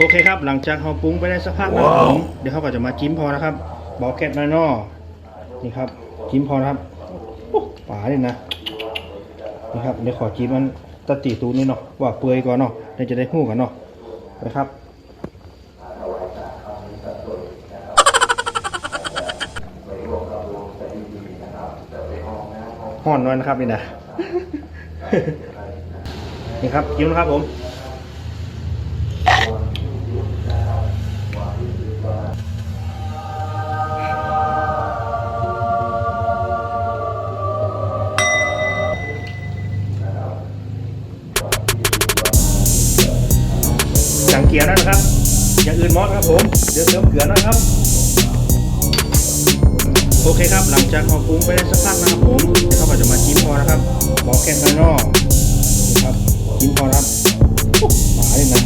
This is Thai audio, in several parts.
โอเคครับ หลังจากเราปรุงไปได้สักพักนะครับผมเดี๋ยวเขาก็จะมาจิ้มพอนะครับ บอกแกตน้อยนอนี่ครับ จิ้มพอนะครับโอ้ป๋าเลยนะนี่ครับเดี๋ยวขอจิ้มมันตะตีตูนนี่เนาะว่าเปื่อยก่อนเนาะเดี๋ยวจะได้หู้กันเนาะนะครับห่อนน้อยนะครับนี่นะนี่ครับจิ้มนะครับผม เกียร์นะครับ อย่างอื่นมอสครับผมเดี๋ยวเติมเกลือนะครับ โอเคครับ หลังจากเราปรุงไปได้สักพักนะครับผมเขาก็จะมาจิ้มพอนะครับบอกแกนข้างนอกนี่ครับจิ้มพอนะครับหมาเลยนะ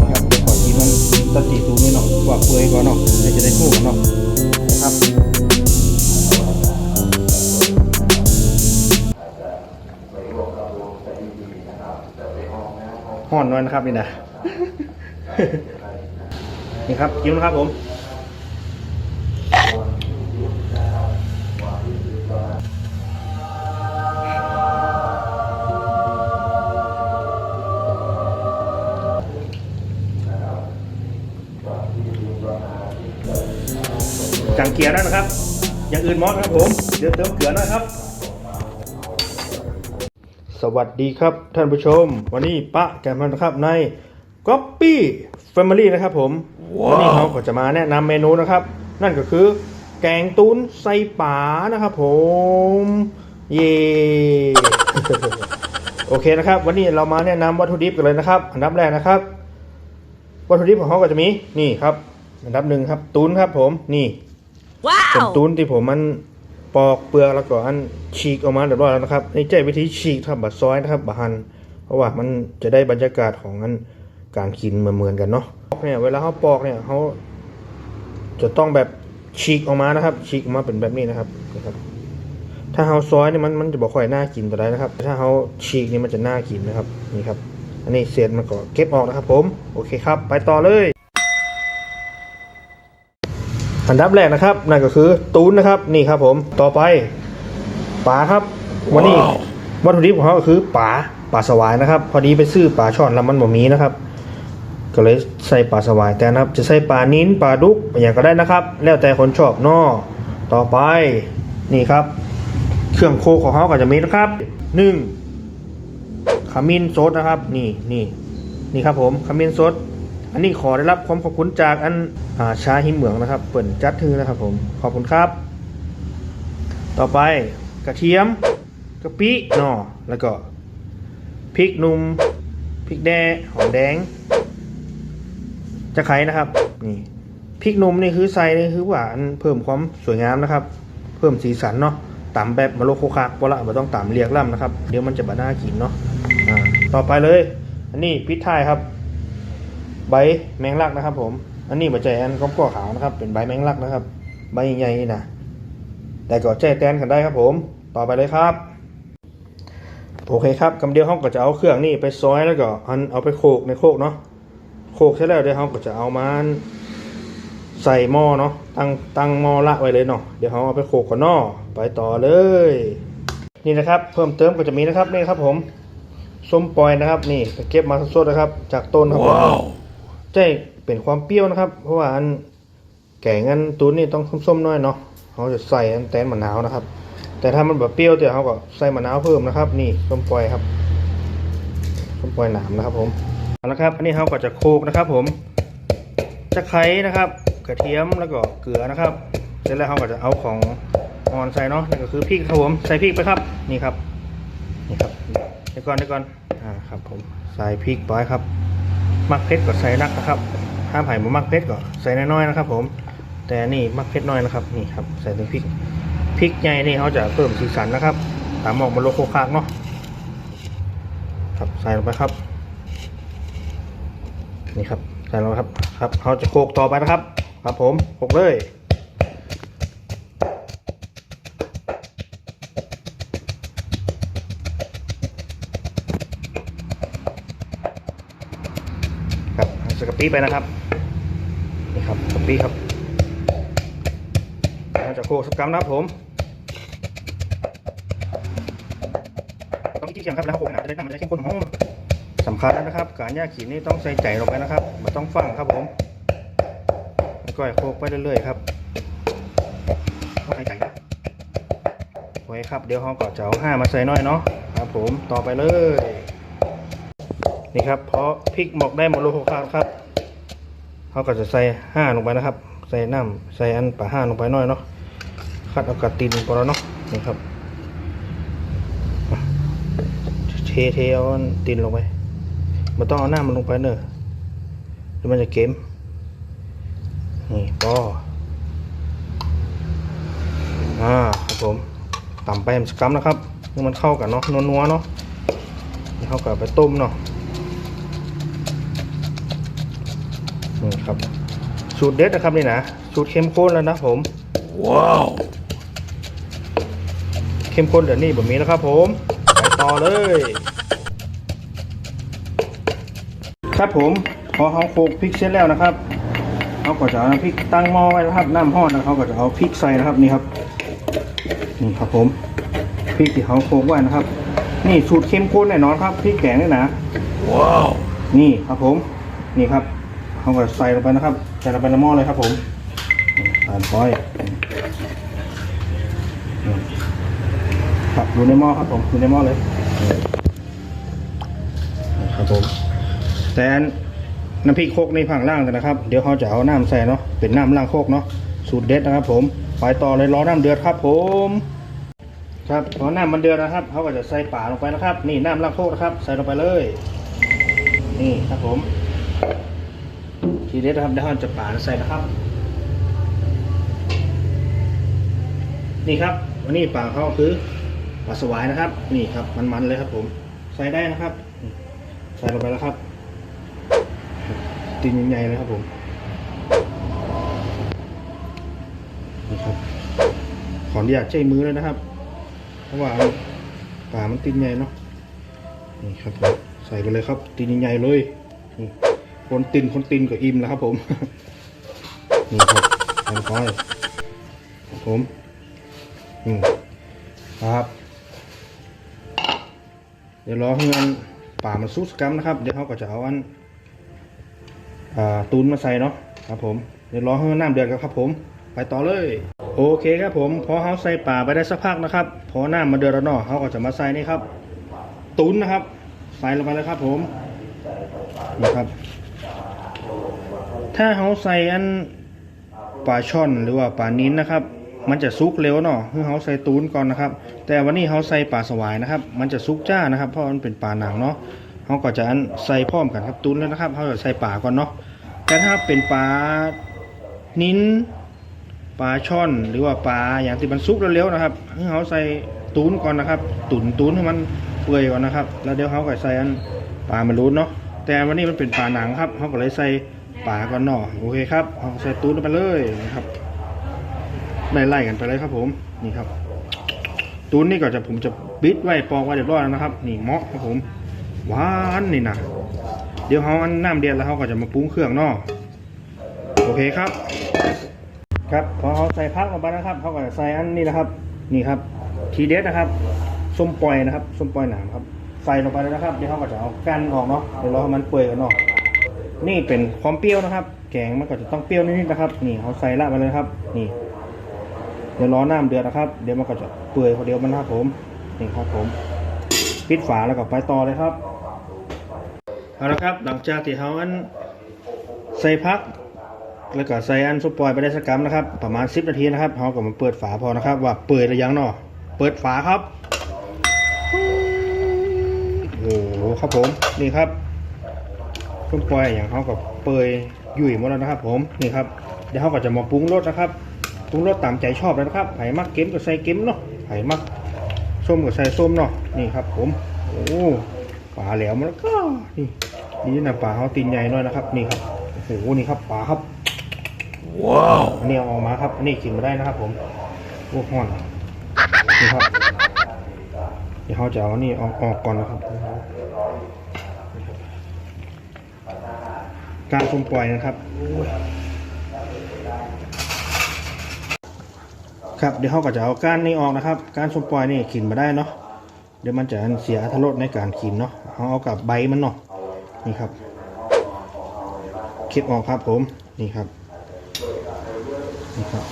นะครับเดี๋ยวขอจิ้มมันตะตีตูนี่เนาะว่าเปื่อยก่อนเนาะเดี๋ยวจะได้คู่กันเนาะนะครับห่อนน้อยนะครับนี่นะ นี่ครับจิ้มนะครับผมจังเกียร์แล้วนะครับ อย่างอื่นมอสครับผม เดี๋ยวเติมเกลือนะครับ สวัสดีครับท่านผู้ชม วันนี้ปะแกมมันนะครับในก๊อบบี้ g o p p y Family นะครับผมวันนี้เขาก็จะมาแนะนำเมนูนะครับ นั่นก็คือ แกงตุ้นไส้ป่านะครับผม เย่ โอเคนะครับ วันนี้เรามาแนะนำวัตถุดิบกันเลยนะครับ อันดับแรกนะครับ วัตถุดิบของเขาก็จะมีนี่ครับ อันดับหนึ่งครับตุ้นครับผมนี่เป็น Wow! ตุ้นที่ผมมันปอกเปลือกแล้วก็อันฉีกออกมาเรียบร้อยแล้วนะครับนี่ใจวิธีฉีกครับบัดซอยนะครับบัดหั่นเพราะว่ามันจะได้บรรยากาศของอัน การกินเหมือนๆกันเนาะปอกเนี่ยเวลาเขาปอกเนี่ยเขาจะต้องแบบฉีกออกมานะครับ ฉีกออกมาเป็นแบบนี้นะครับนะครับ ถ้าเขาซอยเนี่ยมันมันจะบอกค่อยน่ากินแต่ได้นะครับ ถ้าเขาฉีกนี่มันจะน่ากินนะครับนี่ครับ อันนี้เศษมันก็เก็บออกนะครับ ผมโอเคครับ ไปต่อเลย อันดับแรกนะครับนั่นก็คือตูนนะครับ นี่ครับ ผมต่อไปปลาครับ วันนี้วัตถุดิบของเขาก็คือปลาปลาสวายนะครับ พอดีไปซื้อปลาช่อนแล้วมันบ่มีนะครับ ก็เลยใส่ปลาสวายแต่นะครับ จะใส่ปลานิ้นปลาดุกอย่างก็ได้นะครับ แล้วแต่คนชอบเนอต่อไปนี่ครับ เครื่องโคของเขาก็จะมีนะครับหนึ่งขมิ้นสดนะครับ นี่นี่นี่ครับผมขมิ้นสดอันนี้ขอได้รับความขอบคุณจากอันอาชาหิมเหมืองนะครับเปิ่นจัดทือนะครับผมขอบคุณครับ ต่อไปกระเทียมกะปินาะแล้วก็พริกนุ่มพริกแดงหอมแดง จะไคร้นะครับ นี่พริกหนุ่มนี่คือใส่นี่คือหวานเพิ่มความสวยงามนะครับ เพิ่มสีสันเนาะตำแบบมะโลโคคักเพราะละไม่ต้องตำเรียกล่ำนะครับ เดี๋ยวมันจะบาน่ากินเนาะต่อไปเลย อันนี้พริกไทยครับ ใบแมงลักนะครับ ผม อันนี้มาใจอันก้อมก้อขาวนะครับ เป็นใบแมงลักนะครับ ใบใหญ่ๆนี่นะแต่ก็แจ้แตนกันได้ครับ ผม ต่อไปเลยครับโอเคครับกำเดียวห้องก็จะเอาเครื่องนี่ไปซอยแล้วก็อันเอาไปโขกในโขกเนาะ โขลกใช่แล้วเดี๋ยวเขาก็จะเอามาใส่หม้อเนาะตั้งตั้งหม้อละไว้เลยเนาะเดี๋ยวเขาเอาไปโขลกก่อนเนาะไปต่อเลย นี่นะครับเพิ่มเติมก็จะมีนะครับนี่ครับผมส้มปล่อยนะครับ นี่ไปเก็บมาสดๆนะครับ จากต้นครับผมใช่เป็นความเปรี้ยวนะครับ เพราะว่าอันแกงอันตุ้นนี่ต้องส้มๆหน้อยเนาะเขาจะใส่อันแตนมะนาวนะครับ แต่ถ้ามันแบบเปรี้ยวเดี๋ยวเขาก็ใส่มะนาวเพิ่มนะครับ นี่ส้มปล่อยครับส้มปล่อยหนามนะครับผม เอาละครับ อันนี้เขาก็จะโคกนะครับ ผมจะไคร้นะครับกระเทียมแล้วก็เกลือนะครับ เสร็จแล้วเขาก็จะเอาของออนใส่เนาะนั่นก็คือพริกครับผมใส่พริกไปครับนี่ครับนี่ครับเดี๋ยวก่อนเดี๋ยวก่อนอ่าครับผมใส่พริกไปครับมักเผ็ดก็ใส่นักนะครับห้ามไผ่มามักเผ็ดก็ใส่น้อยๆนะครับ ผม แต่นี่มักเผ็ดน้อยนะครับนี่ครับใส่ถึงพริกพริกใหญ่นี่เขาจะเพิ่มสีสันนะครับตามหมอกมาโลโคคากเนาะครับใส่ลงไปครับ นี่ครับใส่ลงไปครับครับเขาจะโคกต่อไปนะครับ ครับผมโคกเลยครับสกะปิไปนะครับนี่ครับกะปิครับเราจะโคกสักกรัมนะครับผมต้องที่เคียงครับแล้วโคกนาจะได้น้ำมันจะเข้มข้นหอม สำคัญนะครับ การย่าขีดนี่ต้องใส่ใจลงไปนะครับมันต้องฟังครับผมแล้วก็โคกไปเรื่อยๆครับต้องใส่ใจนะโอเคครับเดี๋ยวเขาก็จะเอาห้ามาใส่น้อยเนาะครับผมต่อไปเลย นี่ครับเพราะพริกหมกได้หมดลูกครับครับเขาก็จะใส่ห้าลงไปนะครับ ใส่น้ำใส่อันปลาห้าลงไปน่อยเนาะคัดเอากระตินพอแล้วเนาะนี่ครับเทเทเอาอันตินลงไป มันต้องเอาหน้ามันลงไปเนอะหรือมันจะเค็มนี่พออ่าครับผมต่ำไปมันสกรัมนะครับให้มันเข้ากันเนาะนัวๆเนาะนี่เข้ากับไปต้มเนาะนี่ครับสูตรเด็ดนะครับนี่นะสูตรเข้มข้นแล้วนะผมว้าวเข้มข้นเดี๋ยวนี้แบบนี้แล้วครับผมไปต่อเลย ครับผมพอเขาโขลกพริกเสร็จแล้วนะครับเขาก็จะเอาน้ำพริกตั้งหม้อไว้นะครับน้ำห้อนนะเขาก็จะเอาพริกใส่นะครับนี่ครับนี่ครับผมพริกที่เขาโขลกไว้นะครับ นี่สูตรเข้มข้นแน่นอนครับพริกแกงนี่นะว้าวนี่ครับผมนี่ครับเขาก็ใส่ลงไปนะครับใส่ลงไปในหม้อเลยครับผมผ่านป้อยครับอยู่ในหม้อครับผมอยู่ในหม้อเลยนี่ครับผม แต่นน้ำพริกโคกในผังล่างนะครับ เดี๋ยวเขาจะเอาน้ำใส่เนาะเป็นน้ำล่างโคกเนาะสูตรเด็ดนะครับ ผมไปต่อเลยรอน้ำเดือดครับ ผม ครับพอน้ำมันเดือดนะครับเขาก็จะใส่ป่าลงไปนะครับ นี่น้ำล่างโคกนะครับ ใส่ลงไปเลย นี่ครับผม ทีเด็ดนะครับเดี๋ยวเราจะป่าใส่นะครับ นี่ครับวันนี้ป่าเขาคือปลาสวายนะครับ นี่ครับมันๆเลยครับ ผม ใส่ได้นะครับ ใส่ลงไปแล้วครับ ตีนใหญ่ๆเลยครับผมนี่ครับขออนุญาตใช้มือเลยนะครับ เพราะว่าป่ามันตีนใหญ่เนาะนี่ครับผมใส่ไปเลยครับ ตีนใหญ่ๆเลยคนตินคนตินกับอิ่มแล้วครับผมนี่ครับทำก้อยผมอืมครับ เดี๋ยวรอให้มันป่ามันซุกสกกัมนะครับ เดี๋ยวเขาก็จะเอาอัน ตูนมาใส่เนาะครับผมเดี๋ยวรอให้นน้ำเดือดกันครับผม ไปต่อเลย โอเคครับผมพอเขาใส่ป่าไปได้สักพักนะครับ พอน้ำมาเดือดแล้วเนาะเขาก็จะมาใส่นี่ครับตูนนะครับ ใส่ลงไปเลยครับผมนี่ครับ ถ้าเขาใส่อันปลาช่อนหรือว่าปลานิ้นนะครับ มันจะซุกเร็วเนาะคือเขาใส่ตูนก่อนนะครับ แต่วันนี้เขาใส่ปลาสวายนะครับ มันจะซุกจ้านะครับ เพราะมันเป็นปลาหนังเนาะ เขาก็จะอันใส่พร้อมกันครับตูนแล้วนะครับเขาจะใส่ปลาก่อนเนาะแต่ถ้าเป็นปลานิ้นปลาช่อนหรือว่าปลาอย่างที่มันซุกเร็วๆนะครับเขาใส่ตูนก่อนนะครับ ตุนตูนให้มันเปื่อยก่อนนะครับ แล้วเดี๋ยวเขาก็ใส่อันปลามารูนเนาะแต่วันนี้มันเป็นปลาหนังครับเขาก็เลยใส่ป่าก่อนเนาะโอเคครับเอาใส่ตูนลงไปเลยนะครับไล่ๆกันไปเลยครับ ผมนี่ครับตูนนี่ก็จะผมจะบิดไว้ปอกไว้เรียบร้อยแล้วนะครับ นี่เหมาะครับผม หวานนี่นะเดี๋ยวเขาอันน้ำเดือดแล้วเขาก็จะมาปรุงเครื่องเนาะโอเคครับ ครับพอเขาใส่พักลงไปนะครับเขาก็จะใส่อันนี้นะครับ นี่ครับ ทีเด็ดนะครับส้มปล่อยนะครับส้มปล่อยหนามครับ ใส่ลงไปเลยนะครับเดี๋ยวเขาก็จะเอากันออกเนาะเดี๋ยวรอให้มันเปื่อยกันเนาะนี่เป็นความเปรี้ยวนะครับ แกงมันก็จะต้องเปรี้ยวนิดๆนะครับ นี่เขาใส่ละไปเลยครับ นี่ เดี๋ยวรอน้ำเดือดนะครับ เดี๋ยวมันก็จะเปื่อยคนเดียวมันนะครับผมนี่ครับผมปิดฝาแล้วก็ไปต่อเลยครับ เอาละครับหลังจากที่เขาอันใส่พัก แล้วก็ใส่อันซุปปอยไปได้สักกรัมนะครับ ประมาณ 10 นาทีนะครับเขาก็มาเปิดฝาพอนะครับ ว่าเปื่อยหรือยังเนาะเปิดฝาครับโอ้โหครับผมนี่ครับต้มปล่อยอย่างเขากับเปยยุ่ยหมดแล้วนะครับ ผมนี่ครับเดี๋ยวเขาก็จะมาปรุงรสนะครับปรุงรสตามใจชอบเลยนะครับไผ่มักเค็มก็ใส่เค็มเนาะไผ่มักส้มก็ใส่ส้มเนาะนี่ครับ ผมโอ้ปลาแหลวมันแล้วก็นี่ นี่นะปลาเขาตีนใหญ่หน่อยนะครับ นี่ครับโอ้โหนี่ครับปลาครับว้าวอันนี้เอาออกมาครับอันนี้กินมาได้นะครับ ผมโอ้ห้อนนี่ครับเดี๋ยวเขาจะเอาอันนี้ออกออกก่อนนะครับนการชมปล่อยนะครับโอ้ยครับเดี๋ยวเขาก็จะเอาก้านนี้ออกนะครับ การชมปล่อยนี่ขินมาได้เนาะเดี๋ยวมันจะเสียอรรถรสในการขินเนาะเอาเอากับใบมันเนาะ นี่ครับ คลิปออกครับผม นี่ครับ นี่ครับ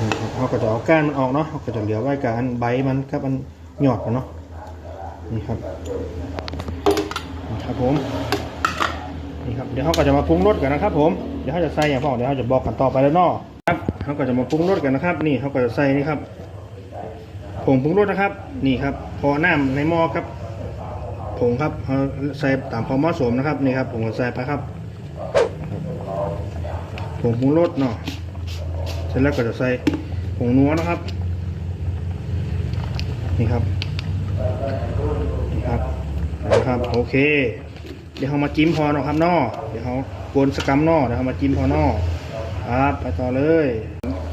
นี่ครับเขาก็จะเอาก้านมันออกเนาะเขาก็จะเหลือไว้กับอันใบมันกับอันหยอดมันเนาะ นี่ครับ นี่ครับผม นี่ครับ เดี๋ยวเขาก็จะมาปรุงรสกันนะครับผม เดี๋ยวเขาจะใส่อย่างพ่อเดี๋ยวเขาจะบอกกันต่อไปแล้วเนาะ ครับเขาก็จะมาปรุงรสกันนะครับ นี่เขาก็จะใส่นี่ครับผงปรุงรสนะครับ นี่ครับ พอน้ำในหม้อครับ ผงครับเอาใส่ตามความเหมาะสมนะครับนี่ครับผมก็ใส่ไปครับผงปรุงรสเนาะเสร็จแล้วก็จะใส่ผงนัวนะครับ นี่ครับนี่ครับนะครับโอเค เดี๋ยวเขามาจิ้มพอเนาะครับนอเดี๋ยวเขากวนสกรัมนอเดี๋ยวเขามาจิ้มพอนอครับไปต่อเลย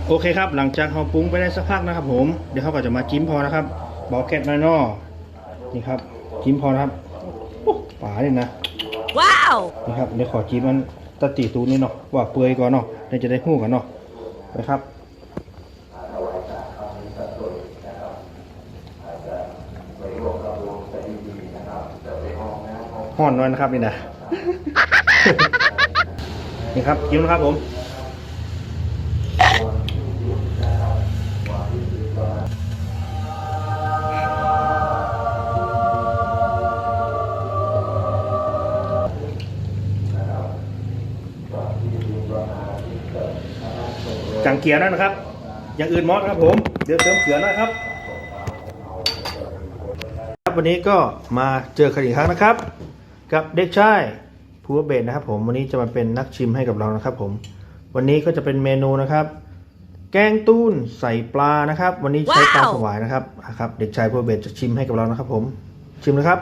โอเคครับ หลังจากเขาปรุงไปได้สักพักนะครับ ผมเดี๋ยวเขาก็จะมาจิ้มพอนะครับบอกแก๊สน้อยนอนี่ครับ จิ้มพอนะครับโอ้ป่าเลยนะ Wow! นี่ครับเดี๋ยวขอจิ้มมันตะติตูนี่เนาะว่าเปื่อยก่อนเนาะเดี๋ยวจะได้หู้กันเนาะไปครับห่อนน้อยนะครับนี่นะ นี่ครับจิ้มนะครับผม จังเกียร์นั่นนะครับ อย่างอื่นมอสครับผมเดี๋ยวเติมเกลือนะครับ ครับวันนี้ก็มาเจอกันอีกครั้งนะครับ กับเด็กชายภูวเบศนะครับ ผมวันนี้จะมาเป็นนักชิมให้กับเรานะครับ ผม วันนี้ก็จะเป็นเมนูนะครับ แกงตูนใส่ปลานะครับ วันนี้ใช้ปลาสวายนะครับอะครับ เด็กชายภูวเบศจะชิมให้กับเรานะครับ ผม ชิมนะครับ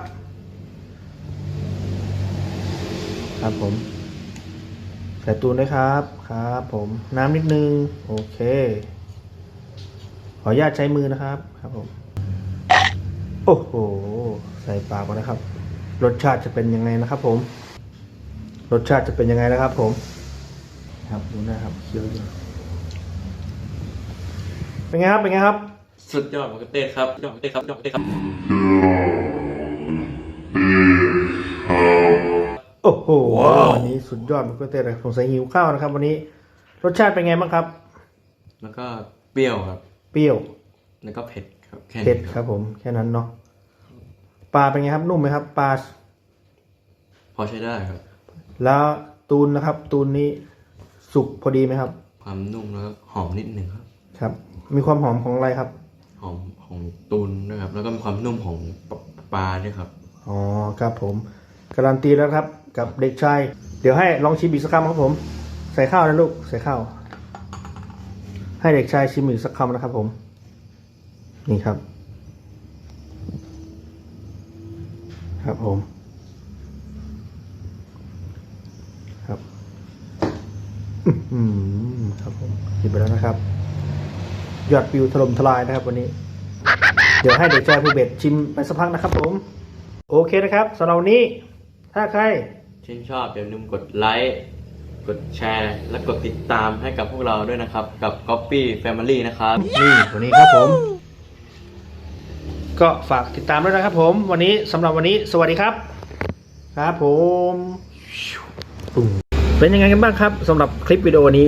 ครับผมใส่ตูนด้วยครับ ครับผมน้ำนิดนึง โอเค ขออนุญาตใช้มือนะครับครับผมโอ้โห ใส่ปากก่อนนะครับ รสชาติจะเป็นยังไงนะครับ ผม รสชาติจะเป็นยังไงนะครับ ผม ครับดูนะครับเคี้ยวอยู่เป็นไงครับเป็นไงครับ สุดยอดมากเต้ครับยอดมากเต้ครับยอดมากเต้ครับ วันนี้สุดยอดมันก็เต้เลยผมใส่หิวข้าวนะครับ วันนี้ รสชาติเป็นไงบ้างครับ แล้วก็เปรี้ยวครับ เปรี้ยว แล้วก็เผ็ดครับแค่นี้เผ็ดครับผม แค่นั้นเนาะปลาเป็นไงครับ นุ่มไหมครับปลาพอใช้ได้ครับ แล้วตูนนะครับ ตูนนี้สุกพอดีไหมครับ ความนุ่มแล้วก็หอมนิดหนึ่งครับ ครับ มีความหอมของอะไรครับ หอมของตูนด้วยครับ แล้วก็มีความนุ่มของปปลาด้วยครับ อ๋อครับผม การันตีแล้วครับ กับเด็กชาย เดี๋ยวให้ลองชิมอีกสักคำครับผม ใส่ข้าวนะลูก ใส่ข้าว ให้เด็กชายชิมอีกสักคำนะครับผม นี่ครับ ครับผม ครับอืมครับผมกินไปแล้วนะครับ ยอดวิวถล่มทลายนะครับวันนี้ เดี๋ยวให้เด็กชายภูเบศชิมไปสักพักนะครับผม โอเคนะครับสำหรับวันนี้ ถ้าใคร ชื่นชอบอย่าลืมกดไลค์ กดแชร์ และกดติดตามให้กับพวกเราด้วยนะครับ กับ Copy Family นะครับ นี่วันนี้ครับผม ก็ฝากติดตามด้วยนะครับผม วันนี้สำหรับวันนี้สวัสดีครับ ครับผมปุ่มเป็นยังไงกันบ้างครับสำหรับคลิปวิดีโอนี้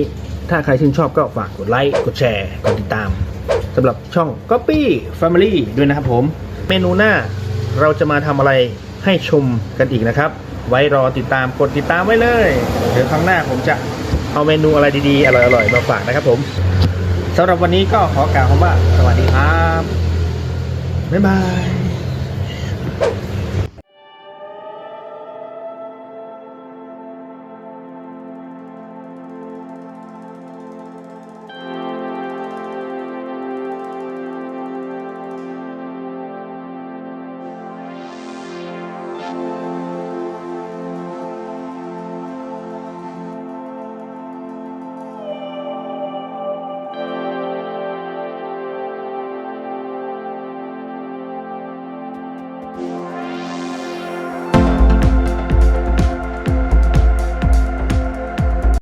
ถ้าใครชื่นชอบก็ฝากกดไลค์ กดแชร์ กดติดตามสำหรับช่อง Copy Family ด้วยนะครับผม เมนูหน้าเราจะมาทำอะไรให้ชมกันอีกนะครับ ไว้รอติดตามกดติดตามไว้เลย เดี๋ยวครั้งหน้าผมจะเอาเมนูอะไรดีๆ อร่อยๆ มาฝากนะครับผมสำหรับวันนี้ก็ขอกล่าวคำว่า สวัสดีครับ บ๊ายบาย